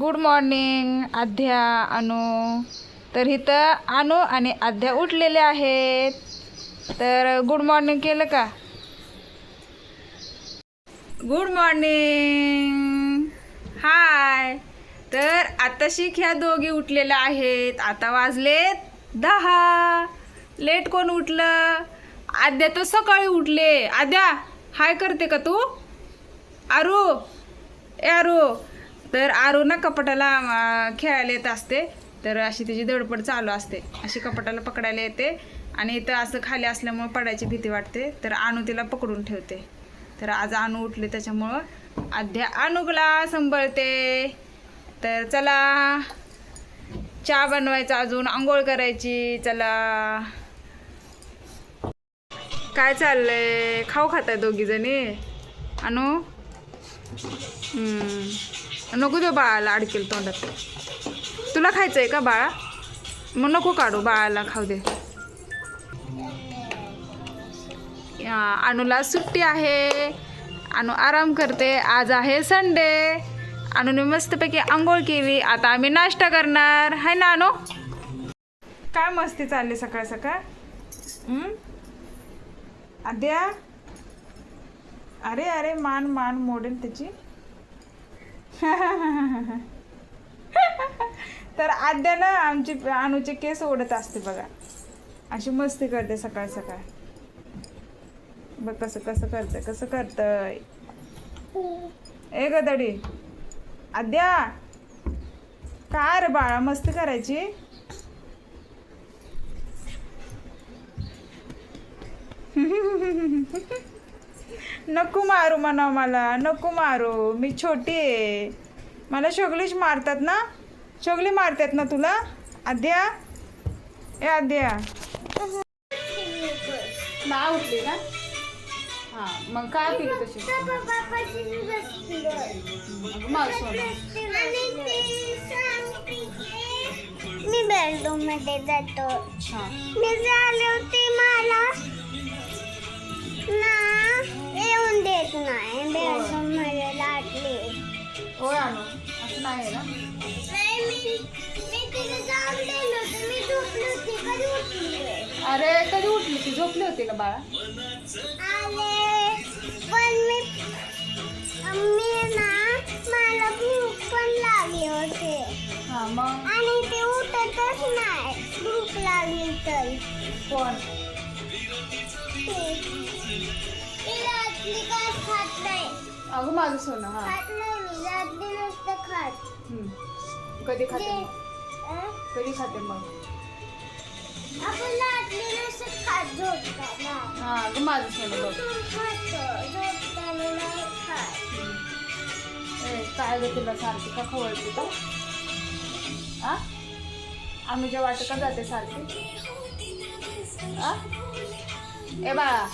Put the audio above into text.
Good morning आध्या अनु. तर इथं अनु आणि आध्या उठलेले आहेत. तर गुड मॉर्निंग केलं का? गुड मॉर्निंग हाय तर आताशी ह्या दोघी उठलेल्या आहेत. आता वाजलेत दहा. लेट कोण उठलं? आद्या तर सकाळी उठले. आद्या हाय करते का तू? आरू ए आरू तर आरू ना कपाटाला खेळायला येत असते. तर अशी तिची धडपड चालू असते. अशी कपाटाला पकडायला येते. आणि इथं असं खाली असल्यामुळं पडायची भीती वाटते. तर आणू तिला पकडून ठेवते. तर आज आणू उठले त्याच्यामुळं अध्या अनुगला सांभाळते. तर चला चहा बनवायचा अजून आंघोळ करायची. चला. काय चाललंय? खाऊ खाताय दोघी जणी अनु? नको दे बाळाला अडकेल तोंडात. तुला खायचं आहे का बाळा? मग नको काढू बाळाला खाऊ दे. अनुला सुट्टी आहे. अनु आराम करते. आज आहे संडे अनुने मस्तपैकी आंघोळ केली. आता आम्ही नाश्ता करणार. हाय ना अनु? काय मस्ती चालली सकाळ सकाळ? आद्या? अरे अरे मान मान मोडेल त्याची. तर आद्या ना आमची अनुचे केस ओढत असते बघा. अशी मस्ती करते सकाळ सकाळ. बघ कसं कसं करतं कसं करतंय. ए गदडी आद्या. काय रे बाळा मस्ती करायची? नको मारू म्हणा मला नको मारू. मी छोटी आहे. मला शोगलीच मारतात ना? शोगली मारतात ना तुला? आद्या? ए आद्या. ना उठली ना हा मग काय पिली तशी? मी बेडरूममध्ये जातो. हा. मी झाले होते. होय आणू असं नाही ना? अरे कधी उठली ती? झोपली होती का बाळा? आले. पण मी मी ना मला भूक पण लागली होते. हा मग? आणि ते उठतच नाही. भूक लागली तर. कोण? ते. ते रात्री काय खात नाही. अगं माझं सोनं हा. खात नाही नुसतं खात. हम्म. कधी खाते मग? अं? कधी खाते मग? आपण रात्री नुसतं खात झोपताना. हा अगं माझं सोनं बघ. उठून खातो झोपताना नाही खात. ए, काय ग तुला सारखी का खवळते तू? आ? आम्ही वाटत का जाते सारखी. आ? ए बाळा.